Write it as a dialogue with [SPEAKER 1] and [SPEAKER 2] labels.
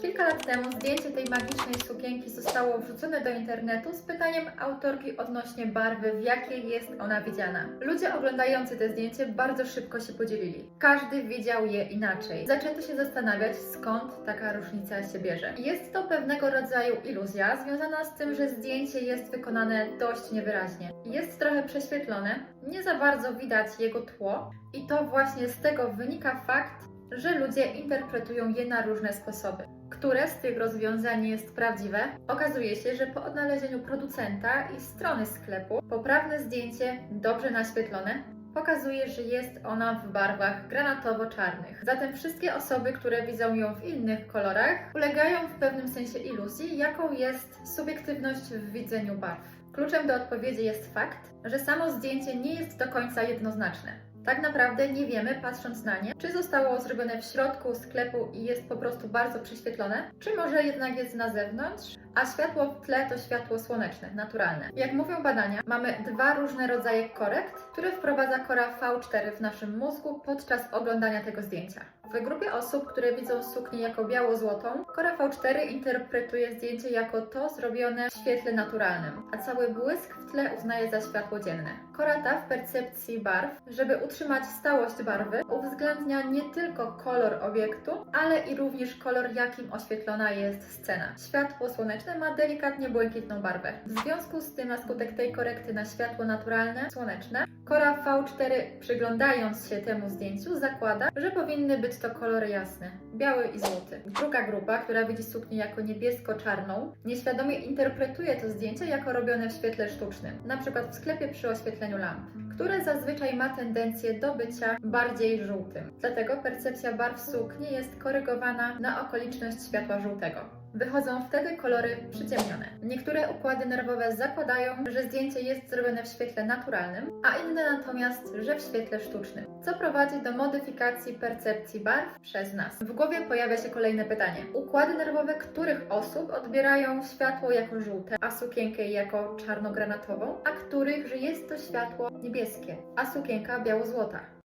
[SPEAKER 1] Kilka lat temu zdjęcie tej magicznej sukienki zostało wrzucone do internetu z pytaniem autorki odnośnie barwy, w jakiej jest ona widziana. Ludzie oglądający te zdjęcie bardzo szybko się podzielili. Każdy widział je inaczej. Zaczęto się zastanawiać, skąd taka różnica się bierze. Jest to pewnego rodzaju iluzja związana z tym, że zdjęcie jest wykonane dość niewyraźnie. Jest trochę prześwietlone, nie za bardzo widać jego tło i to właśnie z tego wynika fakt, że ludzie interpretują je na różne sposoby. Które z tych rozwiązań jest prawdziwe? Okazuje się, że po odnalezieniu producenta i strony sklepu poprawne zdjęcie, dobrze naświetlone, pokazuje, że jest ona w barwach granatowo-czarnych. Zatem wszystkie osoby, które widzą ją w innych kolorach, ulegają w pewnym sensie iluzji, jaką jest subiektywność w widzeniu barw. Kluczem do odpowiedzi jest fakt, że samo zdjęcie nie jest do końca jednoznaczne. Tak naprawdę nie wiemy, patrząc na nie, czy zostało zrobione w środku sklepu i jest po prostu bardzo prześwietlone, czy może jednak jest na zewnątrz, a światło w tle to światło słoneczne, naturalne. Jak mówią badania, mamy dwa różne rodzaje korekt, które wprowadza kora V4 w naszym mózgu podczas oglądania tego zdjęcia. W grupie osób, które widzą suknię jako biało-złotą, kora V4 interpretuje zdjęcie jako to zrobione w świetle naturalnym, a cały błysk w tle uznaje za światło dzienne. Kora ta w percepcji barw, żeby utrzymać stałość barwy, uwzględnia nie tylko kolor obiektu, ale i również kolor, jakim oświetlona jest scena. Światło słoneczne ma delikatnie błękitną barwę. W związku z tym, na skutek tej korekty na światło naturalne, słoneczne, Kora V4 przyglądając się temu zdjęciu zakłada, że powinny być to kolory jasne, biały i złoty. Druga grupa, która widzi suknię jako niebiesko-czarną, nieświadomie interpretuje to zdjęcie jako robione w świetle sztucznym, przykład w sklepie przy oświetleniu lamp, które zazwyczaj ma tendencję do bycia bardziej żółtym. Dlatego percepcja barw sukni jest korygowana na okoliczność światła żółtego. Wychodzą wtedy kolory przyciemnione. Niektóre układy nerwowe zakładają, że zdjęcie jest zrobione w świetle naturalnym, a inne natomiast, że w świetle sztucznym, co prowadzi do modyfikacji percepcji barw przez nas. W głowie pojawia się kolejne pytanie. Układy nerwowe których osób odbierają światło jako żółte, a sukienkę jako czarno-granatową, a których, że jest to światło niebieskie, a sukienka biało-złota?